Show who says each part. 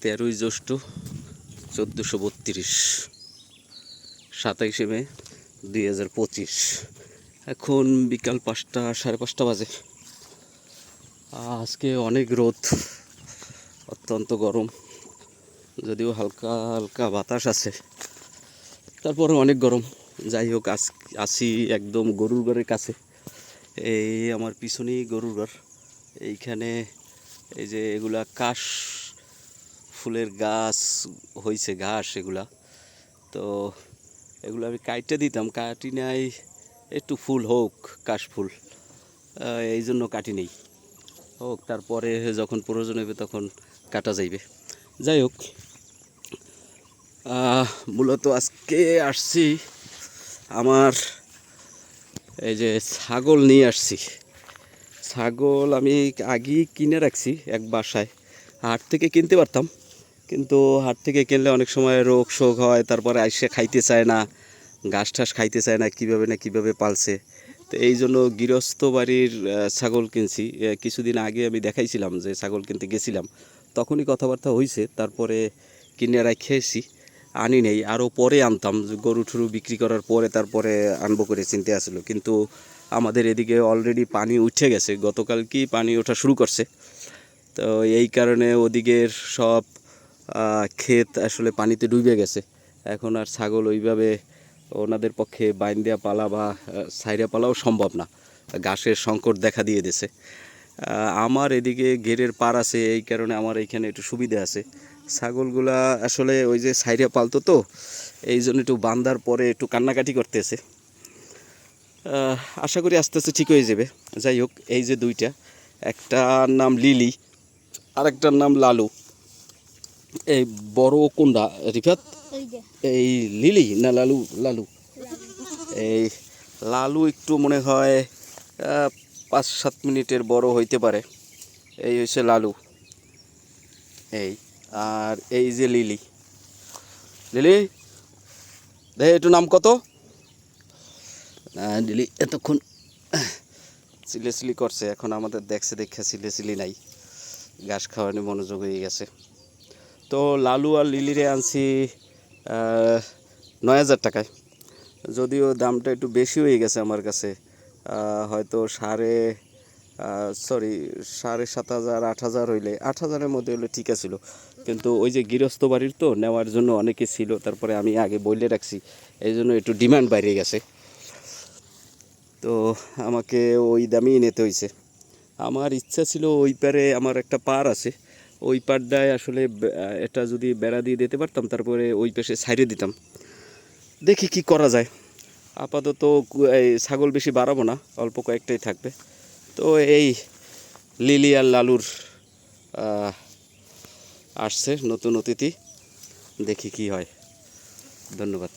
Speaker 1: তেরোই জ্যৈষ্ঠ চোদ্দোশো বত্রিশ, সাতাইশে মে দুই হাজার পঁচিশ। এখন বিকাল পাঁচটা, সাড়ে পাঁচটা বাজে। আজকে অনেক রোদ, অত্যন্ত গরম, যদিও হালকা হালকা বাতাস আছে। তারপরে অনেক গরম। যাই হোক, আজ, আসি একদম গরুর ঘরের কাছে। এই আমার পিছনেই গরুর ঘর। এইখানে এই যে এগুলা কাশ ফুলের গাছ হয়েছে ঘাস এগুলা। তো এগুলো আমি কাইটে দিতাম, কাটি নাই, একটু ফুল হোক, কাশ ফুল। এই জন্য কাটি নেই। হোক, তারপরে যখন প্রয়োজন হবে তখন কাটা যাইবে। যাই হোক মূলত আজকে আসছি আমার এই যে ছাগল নিয়ে আসছি। ছাগল আমি আগেই কিনে রাখছি এক বাসায়। হাট থেকে কিনতে পারতাম। কিন্তু হাট থেকে কিনলে অনেক সময় রোগ শোক হয়, তারপরে আইসে খাইতে চায় না, ঘাস ঠাস খাইতে চায় না, কীভাবে না কীভাবে পালছে। তো এই জন্য গৃহস্থ বাড়ির ছাগল কিনছি। কিছুদিন আগে আমি দেখাইছিলাম যে ছাগল কিনতে গেছিলাম। তখনই কথাবার্তা হয়েছে তারপরে কিনে রাখেছি আনি নেই। আরও পরে আনতাম গরু টরু বিক্রি করার পরে তারপরে আনব করে চিনতে আসলো। কিন্তু আমাদের এদিকে অলরেডি পানি উঠে গেছে। গতকাল কি পানি ওঠা শুরু করছে? তো এই কারণে ওদিকের সব ক্ষেত আসলে পানিতে ডুবে গেছে। এখন আর ছাগল ওইভাবে ওনাদের পক্ষে বাইন দেওয়া পালা বা সাইরা পালাও সম্ভব না। ঘাসের সংকট দেখা দিয়ে দিছে আমার এদিকে ঘেরের পার আছে, এই কারণে আমার এইখানে একটু সুবিধা আছে। ছাগলগুলা আসলে ওই যে সাইরা পালতো তো, এই জন্য একটু বান্দার পরে একটু কান্নাকাটি করতেছে। আশা করি আস্তে আস্তে ঠিক হয়ে যাবে। যাই হোক, এই যে দুইটা, একটার নাম লিলি, আরেকটার নাম লালু। এই বড় কোনটা? রিফাত?
Speaker 2: এই
Speaker 1: লিলি না লালু? লালু? এই লালু একটু মনে হয় পাঁচ সাত মিনিটের বড় হইতে পারে। এই হচ্ছে লালু। এই আর এই যে লিলি। লিলি দেখে একটু নাম কত? লিলি এতক্ষণ চিলেচিলি করছে। এখন আমাদের দেখছে দেখে চিলেচিলি নাই। ঘাস খাওয়ানো মনোযোগ হয়ে গেছে। তো লালু আর লিলিরে আনছি নয় হাজার টাকায়। যদিও দামটা একটু বেশি হয়ে গেছে আমার কাছে হয়তো সাড়ে সরি সাড়ে সাত হাজার, আট হাজার হইলে, আট হাজারের মধ্যে হলে ঠিক আছিল। কিন্তু ওই যে গৃহস্থ বাড়ির তো, নেওয়ার জন্য অনেকে ছিল, তারপরে আমি আগে বইলে রাখছি, এই জন্য একটু ডিমান্ড বাইরে গেছে। তো আমাকে ওই দামেই নিতে হয়েছে আমার ইচ্ছা ছিল ওই পারে আমার একটা পার আছে ওই পারটায় আসলে এটা যদি বেড়া দিয়ে দিতে পারতাম, তারপরে ওই পাশে সাইডে দিতাম। দেখি কি করা যায়। আপাতত ছাগল বেশি বাড়াবো না, অল্প কয়েকটাই থাকবে। তো এই লিলি আর লালুর আসছে নতুন অতিথি। দেখি কি হয়। ধন্যবাদ।